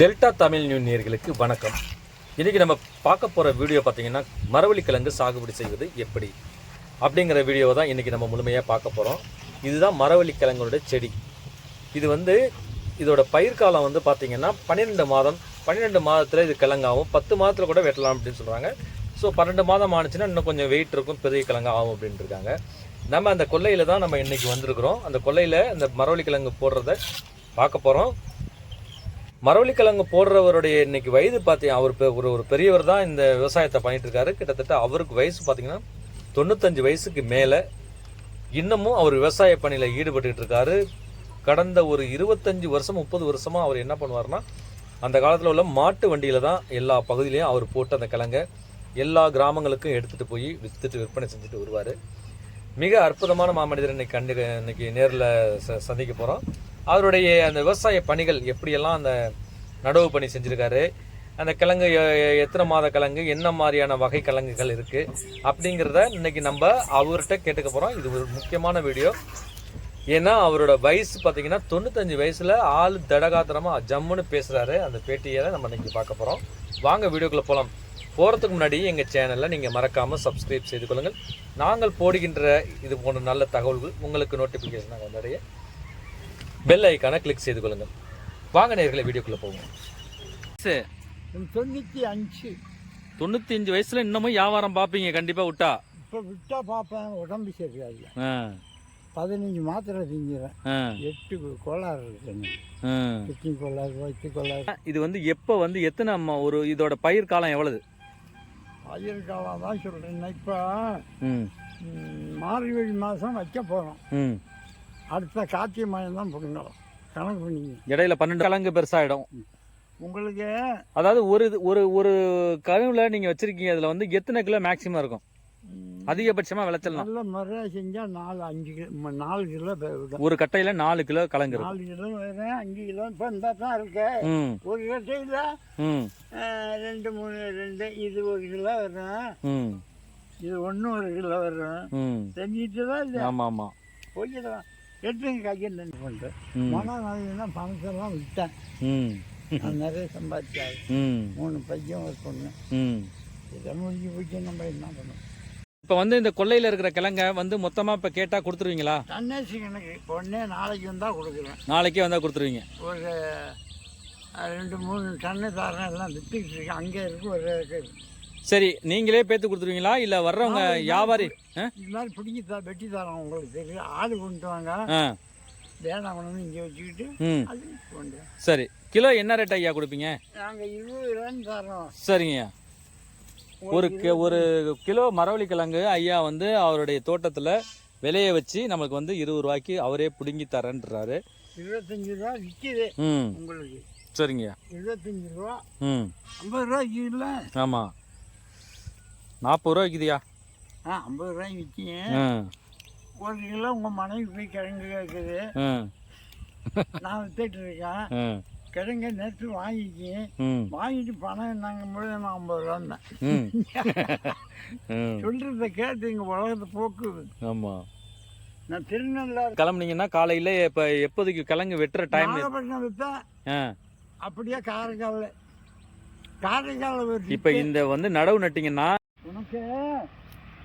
Delta Tamil new நேர்களுக்கு வணக்கம். இன்றைக்கி நம்ம பார்க்க போகிற வீடியோ பார்த்தீங்கன்னா மரவள்ளிக்கிழங்கு சாகுபடி செய்வது எப்படி? அப்படிங்கிற வீடியோவை தான் இன்றைக்கி நம்ம முழுமையாக பார்க்க போகிறோம் இதுதான் மரவள்ளிக்கிழங்குடைய செடி. இது வந்து இதோட பயிர் காலம் வந்து பார்த்திங்கன்னா பன்னிரெண்டு மாதம் பன்னிரெண்டு மாதத்தில் இது கிழங்காகும். பத்து மாதத்தில் கூட வெட்டலாம் அப்படின்னு சொல்கிறாங்க ஸோ பன்னெண்டு மாதம் ஆனிச்சுன்னா இன்னும் கொஞ்சம் வெயிட் இருக்கும் பெரிய கிழங்கு ஆகும் அப்படின்னு இருக்காங்க. நம்ம அந்த கொல்லையில் தான் நம்ம இன்றைக்கி வந்திருக்கிறோம். அந்த கொல்லையில் இந்த மரவள்ளிக்கிழங்கு போடுறத பார்க்க போகிறோம் மரவள்ளிக்கிழங்கு போடுறவருடைய இன்னைக்கு வயது பார்த்தீங்க அவர் பெ- ஒரு ஒரு பெரியவர் தான் இந்த விவசாயத்தை பண்ணிட்டு இருக்காரு கிட்டத்தட்ட அவருக்கு வயசு பார்த்தீங்கன்னா தொண்ணூத்தஞ்சு வயசுக்கு மேலே. இன்னமும் அவர் விவசாய பணியில் ஈடுபட்டுக்கிட்டு இருக்காரு கடந்த ஒரு இருபத்தஞ்சு வருஷம் முப்பது வருஷமாக அவர் என்ன பண்ணுவார்னா அந்த காலத்தில் உள்ள மாட்டு வண்டியில் தான் எல்லா பகுதியிலையும் அவர் போட்டு அந்த கிழங்கை எல்லா கிராமங்களுக்கும் எடுத்துகிட்டு போய் வித்துட்டு விற்பனை செஞ்சுட்டு வருவார். மிக அற்புதமான மாமனிதர் இன்னைக்கு கண்டு இன்னைக்கு நேரில் ச சந்திக்க போகிறோம் அவருடைய அந்த விவசாய பணிகள் எப்படியெல்லாம் அந்த நடவு பணி செஞ்சுருக்காரு அந்த கிழங்கு எத்தனை மாத கிழங்கு என்ன மாதிரியான வகை கிழங்குகள் இருக்குது அப்படிங்கிறத இன்னைக்கு நம்ம அவர்கிட்ட கேட்டுக்க போகிறோம் இது ஒரு முக்கியமான வீடியோ. ஏன்னா அவரோட வயசு பார்த்தீங்கன்னா தொண்ணூத்தஞ்சு வயசில் ஆள் தடகாத்திரமாக ஜம்முன்னு பேசுகிறாரு அந்த பேட்டியை நம்ம இன்றைக்கி பார்க்க போகிறோம் வாங்க வீடியோக்குள்ளே போகலாம் போகிறதுக்கு முன்னாடி எங்கள் சேனலை நீங்கள் மறக்காமல் சப்ஸ்கிரைப் செய்து கொள்ளுங்கள். நாங்கள் போடுகின்ற இது போன்ற நல்ல தகவல்கள் உங்களுக்கு நோட்டிஃபிகேஷனாக வந்தடைய பெல் ஐக்கானை கிளிக் செய்து கொள்ளுங்கள். வாங்க நேர்களை வீடியோக்குள்ளே போவோம். சரி தொண்ணூற்றி அஞ்சு. தொண்ணூற்றி அஞ்சு வயசில் இன்னமும் வியாபாரம் பார்ப்பீங்க கண்டிப்பாக விட்டா. இப்போ விட்டா பார்ப்பேன் உடம்பு சரியாது ஆ. பதினஞ்சு மாத்திரை திங்கிறேன் எட்டு கோளாறு இருக்கு எனக்கு ஆ. கிட்னி கோளாறு வயிற்று கோளாறு. இது வந்து எப்போ வந்து எத்தனை ம- ஒரு இதோட பயிர் காலம் எவ்வளவு? பயிர் காலம் தான் சொல்கிறேன் இப்போ மார்கழி மாதம் வைக்க போகிறோம் ம். அடுத்த கார்த்திகை மாதம் தான் பிடுங்கலாம் கணக்கு பண்ணிங்க. இடையில பன்னெண்டு கிழங்கு பெருசாயிடும். உங்களுக்கு அதாவது ஒரு இது- ஒரு ஒரு கருவில் நீங்க வச்சிருக்கீங்க அதுல வந்து எத்தனை கிலோ மேக்சிமம் இருக்கும்? ம், அதிகபட்சமா விளைச்சல் நல்ல முறையாக செஞ்சால் நாலு அஞ்சு கிலோ ம- நாலு கிலோ பே- விடும் ஒரு கட்டையில நாலு கிலோ இருக்கும். நாலு கிலோ வேறு அஞ்சு கிலோ இப்போ இந்த தான் இருக்கு. ம். ஒரு கட்டையில் ம். ரெண்டு மூணு ரெண்டு இது ஒரு கிலோ வரும். ம். இது ஒன்று ஒரு கிலோ வரும். ம். செஞ்சுட்டு தான் இல்லை ஆமா ஆமா போய்க்கிடலாம். எடுத்துங்க கையை நின்று பண்ணுறேன் ம். மனம் நான் பணத்தெல்லாம் விட்டேன். ம். நான் நிறைய சம்பாதிச்சாரு. ம். மூணு பையன் ஒரு பொண்ணு. ம். இதை முடிஞ்சு போச்சு நம்ம என்ன பண்ணோம் இப்போ வந்து இந்த கொல்லையில இருக்கிற கிழங்க வந்து மொத்தமா இப்ப கேட்டா கொடுத்துருவீங்களா? தன்னேசி கணக்கு பொண்ணே நாளைக்கு வந்தால் கொடுக்குறேன். நாளைக்கே வந்தா கொடுத்துருவீங்க. ஒரு ரெண்டு மூணு டன்னு தரேன் எல்லாம் விற்றுக்கிட்டு இருக்கேன். அங்கே இருக்கு ஒரு. சரி நீங்களே பேத்து கொடுத்துருவீங்களா? இல்ல வர்றவங்க வியாபாரி? இது மாதிரி பிடிக்கி தா வெட்டி தரோம் உங்களுக்கு. தெரியும் ஆடு கொண்டு வாங்க. வேணாம் கொண்டு இங்கே வச்சுக்கிட்டு அது கொண்டு சரி கிலோ என்ன ரேட் ஐயா கொடுப்பீங்க? நாங்கள் இருபது ரூபான்னு தரோம். சரிங்க ஒரு கி- ஒரு கிலோ மரவள்ளி கிழங்கு ஐயா வந்து அவருடைய தோட்டத்தில் விளைய வச்சு நமக்கு வந்து இருபது ரூபாய்க்கு அவரே பிடுங்கி தரேன்றாரு. இருபத்தஞ்சி ரூபா விற்கிது உங்களுக்கு. சரிங்க இருபத்தஞ்சி ரூபா. ம். ஐம்பது ரூபாய்க்கு இல்லை ஆமாம் நாற்பது ரூபா விற்கிதியா ஆ ஐம்பது ரூபாய்க்கு விற்கிங்க ஒரு கிலோ உங்கள் மனைவி போய் கிழங்கு கேட்குது நான் வித்துட்டு இருக்கேன் கிழங்க நேற்று வாங்கிக்கி வாங்கிட்டு பணம் முழுவதும் நான் ஐம்பது ம். ம். சொல்கிறத கேட்டு இங்கே உலகத்தை போக்கு ஆமாம் நான் திருநெல்வேலி கிளம்புனீங்கன்னா காலையில் இப்போ எப்போதைக்கு கிழங்கு வெட்டுற டைம் நாகப்பட்டினம் விற்றேன் அப்படியே காரைக்காலில் ஒரு இப்போ இந்த வந்து நடவு நட்டிங்கன்னா உனக்கு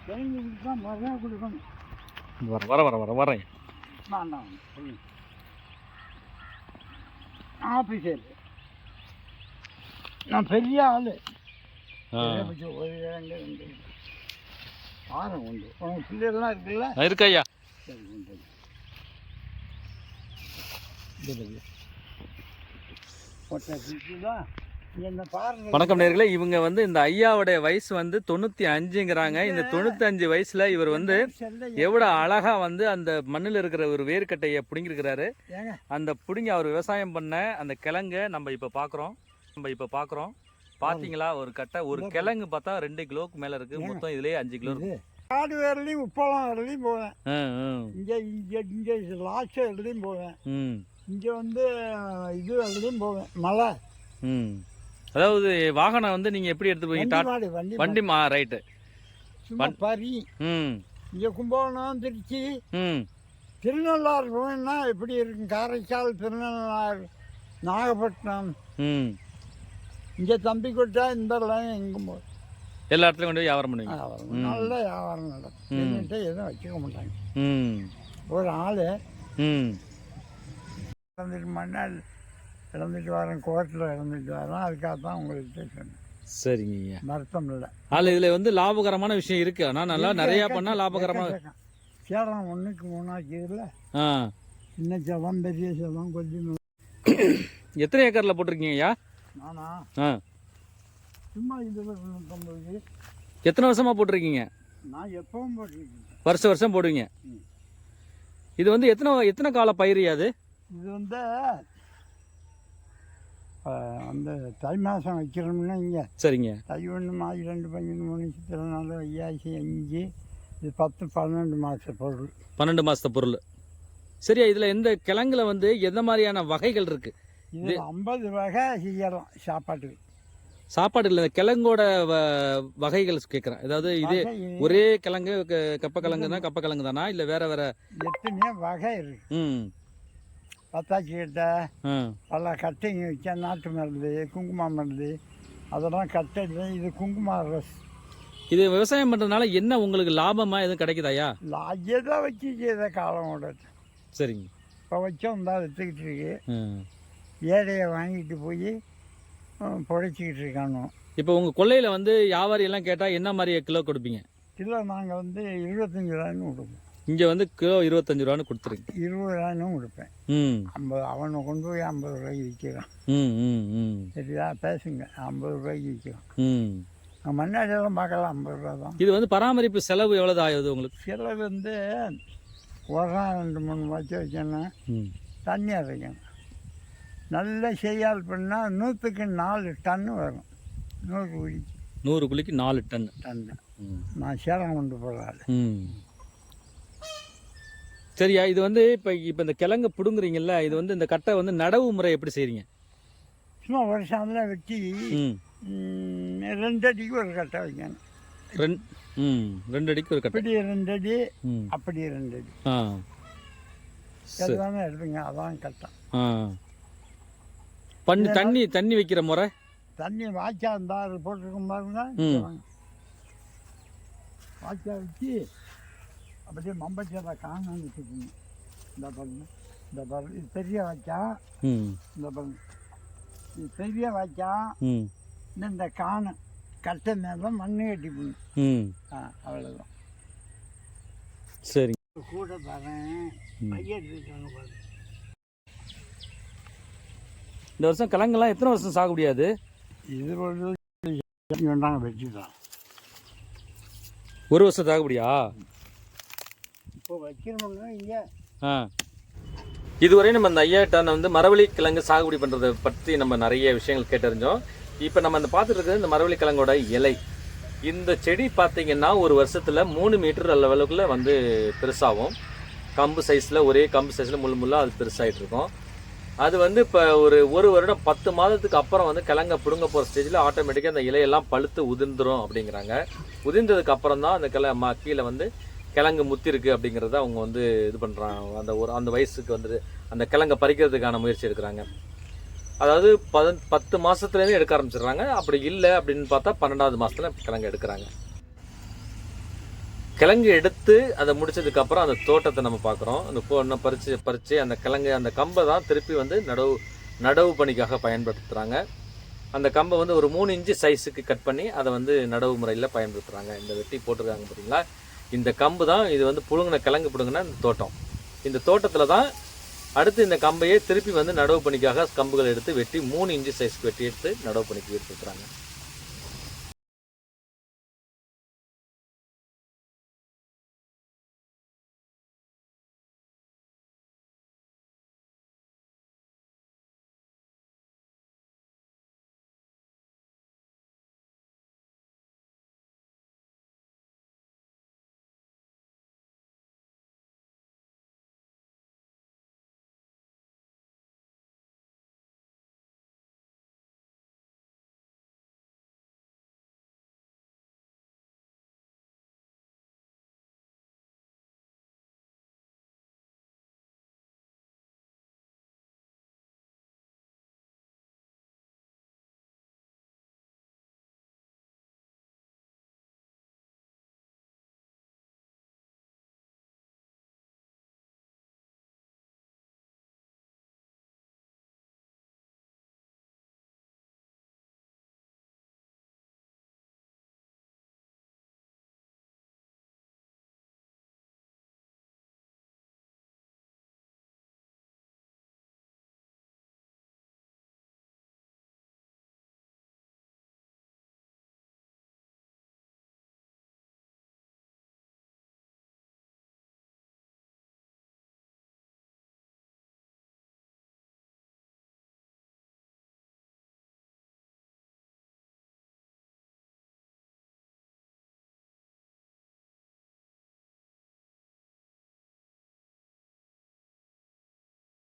கொடுத்தா மரம் கொடுக்கணும். வர வர வர வர வரேன் வேண்டாம் ஆஃபீஸர் நான் பெரிய ஆள். வாரம் உண்டு. உனக்கு பிள்ளைகள்லாம் இருக்குல்ல? இருக்கு ஐயா. சரி உண்டு. வணக்கம் நேர்களே இவங்க வந்து இந்த ஐயாவுடைய வயசு வந்து தொண்ணூத்தி அஞ்சுங்கிறாங்க. இந்த தொண்ணூத்தி அஞ்சு வயசுல இவர் வந்து செல்ல எவ்வளவு அழகா வந்து அந்த மண்ணில் இருக்கிற ஒரு வேர்க்கட்டையை பிடுங்கிருக்கிறாரு அந்த பிடுங்கி அவர் விவசாயம் பண்ண அந்த கிழங்க நம்ம இப்ப பாக்குறோம். நம்ம இப்ப பாக்குறோம். பாத்தீங்களா? ஒரு கட்டை ஒரு கிழங்கு பார்த்தா ரெண்டு கிலோவுக்கு மேல இருக்கு. மொத்தம் இதுலயே அஞ்சு கிலோ இருக்கு. காடு வேர்லையும் உப்பளம் வேர்லையும் போவேன். இங்கே இங்கே இங்கே லாஸ்ட் வேர்லையும் போவேன். ம், இங்கே வந்து இது வேர்லையும் போவேன். மலை. ம். அதாவது வாகனம் வந்து நீங்க எப்படி எடுத்து போவீங்க வண்டி மா ரைட்டு பறி ம். இங்கே கும்பகோணம் திருச்சி. ம். திருநள்ளாறு போவேன்னா எப்படி இருக்கும்? காரைக்கால் திருநள்ளாறு நாகப்பட்டினம். ம். இங்கே தம்பி கொடுத்தா இந்த லைன் எங்கும் போகும். எல்லா இடத்துலையும் கொண்டு போய் வியாபாரம் பண்ணுவீங்க? நல்ல வியாபாரம் நடக்கும். என்கிட்ட எதுவும் வச்சுக்க மாட்டாங்க. ம். ஒரு ஆள் ம். இறந்துட்டு வரேன் கோர்ட்டில் இறந்துட்டு வரேன். அதுக்காக தான் உங்களுக்கு சொன்னேன். சரிங்க வருத்தம் இல்லை. அதில் இதில் வந்து லாபகரமான விஷயம் இருக்கு. ஆனால் நல்லா நிறையா பண்ணால் லாபகரமாக சேலம் ஒன்றுக்கு மூணாக்கியதில் ஆ. சின்ன சேலம் பெரிய சேலம் கொஞ்சம் எத்தனை ஏக்கரில் போட்டிருக்கீங்க ஐயா நானா? ஆ. சும்மா இதில் தொண்ணூத்தொம்பது எத்தனை வருஷமாக போட்டிருக்கீங்க? நான் எப்பவும் போட்டிருக்கேன். வருஷம் வருஷம் போடுவீங்க. இது வந்து எத்தனை எத்தனை கால பயிர் அது? இது வந்து அந்த தை மாதம் வைக்கிறோம்னா இங்கே சரிங்க. தை ஒன்று மாதி ரெண்டு பன்னெண்டு மூணு சித்திரை நாலு ஐயாயிரத்தி அஞ்சு இது பத்து பன்னெண்டு மாத பொருள். பன்னெண்டு மாசத்த பொருள். சரியா இதில் இந்த கிழங்குல வந்து எந்த மாதிரியான வகைகள் இருக்கு? இது ஐம்பது வகை செய்யலாம் சாப்பாட்டுக்கு சாப்பாடு இல்லை கிழங்கோட வ- வகைகள் கேட்குறேன் அதாவது இது ஒரே கிழங்கு க- கப்ப கிழங்குனா கப்ப கிழங்கு தானா இல்லை வேற வேற? எத்தனையோ வகை இருக்கு. ம். பத்தாச்சி கட்டை ஆ. பல கட்டைங்க வச்சா நாட்டு மருந்து குங்கும மருந்து அதெல்லாம் கட்டை இது குங்கும ரஸ் இது விவசாயம் பண்ணுறதுனால என்ன உங்களுக்கு லாபமா எதுவும் கிடைக்குதாயா? எதை வச்சு செய்த காலம் ஓடட்டு சரிங்க. இப்போ வச்சோம் தான் விற்றுக்கிட்டு இருக்கு. ஏழையை வாங்கிட்டு போய் புழைச்சிக்கிட்டு இருக்கானோ. இப்போ உங்கள் கொள்ளையில் வந்து வியாபாரி எல்லாம் கேட்டால் என்ன மாதிரி கிலோ கொடுப்பீங்க? கிலோ நாங்கள் வந்து இருபத்தஞ்சி ரூபாய்னு கொடுப்போம். இங்கே வந்து கிலோ இருபத்தஞ்சு ரூபான்னு கொடுத்துருங்க. இருபது ரூபாய்னும் கொடுப்பேன். ம். ஐம்பது அவனை கொண்டு போய் ஐம்பது ரூபாய்க்கு விற்கிறான். ம் ம் ம். சரியா? பேசுங்க. ஐம்பது ரூபாய்க்கு விற்கிறான். ம். மண்ணாடியெல்லாம் பார்க்கலாம் ஐம்பது ரூபா தான். இது வந்து பராமரிப்பு செலவு எவ்வளவு ஆகுது உங்களுக்கு? சிலர் வந்து ஒரு ரெண்டு மூணு வச்சு வச்சோன்னா தண்ணி அரைக்கணும். நல்ல செய்யால் பண்ணால் நூற்றுக்கு நாலு டன்னு வரும். நூறு குழி நூறு குழிக்கு நாலு டன். டன்னு நான் சேலம் கொண்டு போகிறாள் ம். சரியா? இது வந்து இப்போ இப்போ இந்த கிழங்கு பிடுங்குறீங்கல்ல இது வந்து இந்த கட்டை வந்து நடவு முறை எப்படி செய்றீங்க? சும்மா ஒரு சாமில் வெட்டி ரெண்டு அடிக்கு ஒரு கட்டை வைக்கணும். ரெண்டு ம் ரெண்டு அடிக்கு ஒரு கட்டை. இப்படி ரெண்டு அடி அப்படி ரெண்டு அடி. ஆ. எல்லாமே எடுத்துங்க அதான் கட்டம் பண்ணி தண்ணி தண்ணி வைக்கிற முறை? தண்ணி வாய்க்கா இருந்தால் போட்டிருக்கும் பாருங்க. வாய்க்கா வச்சு அப்படியே மம்பச்சேரை காணான்னு வச்சுக்கோங்க இந்த பாருங்க இந்த பாருங்க இது பெரிய வாய்க்கா. இந்த பாருங்க இது பெரிய வாய்க்கா. இந்த இந்த காணை கட்டை மேலே மண்ணு கட்டி போடணும் ம். ஆ அவ்வளோதான் சரி. கூட பாருங்க ம். பையன் இருக்காங்க பாருங்க இந்த வருஷம் கிழங்கெல்லாம் எத்தனை வருஷம் சாக முடியாது? இது ஒரு வேண்டாங்க வச்சுதான் ஒரு வருஷம் சாகுபடியா இப்போ வைக்கிறவங்க இங்கே ஆ. இதுவரை நம்ம இந்த ஐயாட்ட வந்து மரவள்ளி கிழங்கு சாகுபடி பண்ணுறதை பற்றி நம்ம நிறைய விஷயங்கள் கேட்டறிஞ்சோம். இப்போ நம்ம அந்த பார்த்துட்டு இருக்கிறது இந்த மரவள்ளி கிழங்கோட இலை. இந்த செடி பார்த்தீங்கன்னா ஒரு வருஷத்தில் மூணு மீட்டர் அளவுக்குள்ள வந்து பெருசாகும். கம்பு சைஸில் ஒரே கம்பு சைஸில் முள்ளு முள்ளாக அது பெருசாகிட்டு இருக்கும். அது வந்து இப்போ ஒரு ஒரு வருடம் பத்து மாதத்துக்கு அப்புறம் வந்து கிழங்க பிடுங்க போகிற ஸ்டேஜில் ஆட்டோமேட்டிக்காக அந்த இலையெல்லாம் பழுத்து உதிர்ந்துரும் அப்படிங்கிறாங்க. உதிர்ந்ததுக்கு அப்புறம் தான் அந்த கிளை மா கீழே வந்து கிழங்கு முத்தி இருக்கு அப்படிங்கிறத அவங்க வந்து இது பண்ணுறாங்க அந்த ஒரு அந்த வயசுக்கு வந்து அந்த கிழங்கை பறிக்கிறதுக்கான முயற்சி எடுக்கிறாங்க. அதாவது பத பத்து மாதத்துலேருந்து எடுக்க ஆரம்பிச்சிடுறாங்க. அப்படி இல்லை அப்படின்னு பார்த்தா பன்னெண்டாவது மாதத்துல கிழங்கு எடுக்கிறாங்க. கிழங்கு எடுத்து அதை முடிச்சதுக்கப்புறம் அந்த தோட்டத்தை நம்ம பார்க்குறோம். அந்த பொண்ணை பறித்து பறித்து அந்த கிழங்கு அந்த கம்பை தான் திருப்பி வந்து நடவு நடவு பணிக்காக பயன்படுத்துகிறாங்க அந்த கம்பை வந்து ஒரு மூணு இன்ச்சு சைஸுக்கு கட் பண்ணி அதை வந்து நடவு முறையில் பயன்படுத்துகிறாங்க இந்த வெட்டி போட்டிருக்காங்க பார்த்தீங்களா? இந்த கம்பு தான் இது வந்து புழுங்கின கிழங்கு பிடுங்கின இந்த தோட்டம். இந்த தோட்டத்தில் தான் அடுத்து இந்த கம்பையே திருப்பி வந்து நடவு பணிக்காக கம்புகள் எடுத்து வெட்டி மூணு இன்ச்சு சைஸ்க்கு வெட்டி எடுத்து நடவு பணிக்கு எடுத்துக்கிறாங்க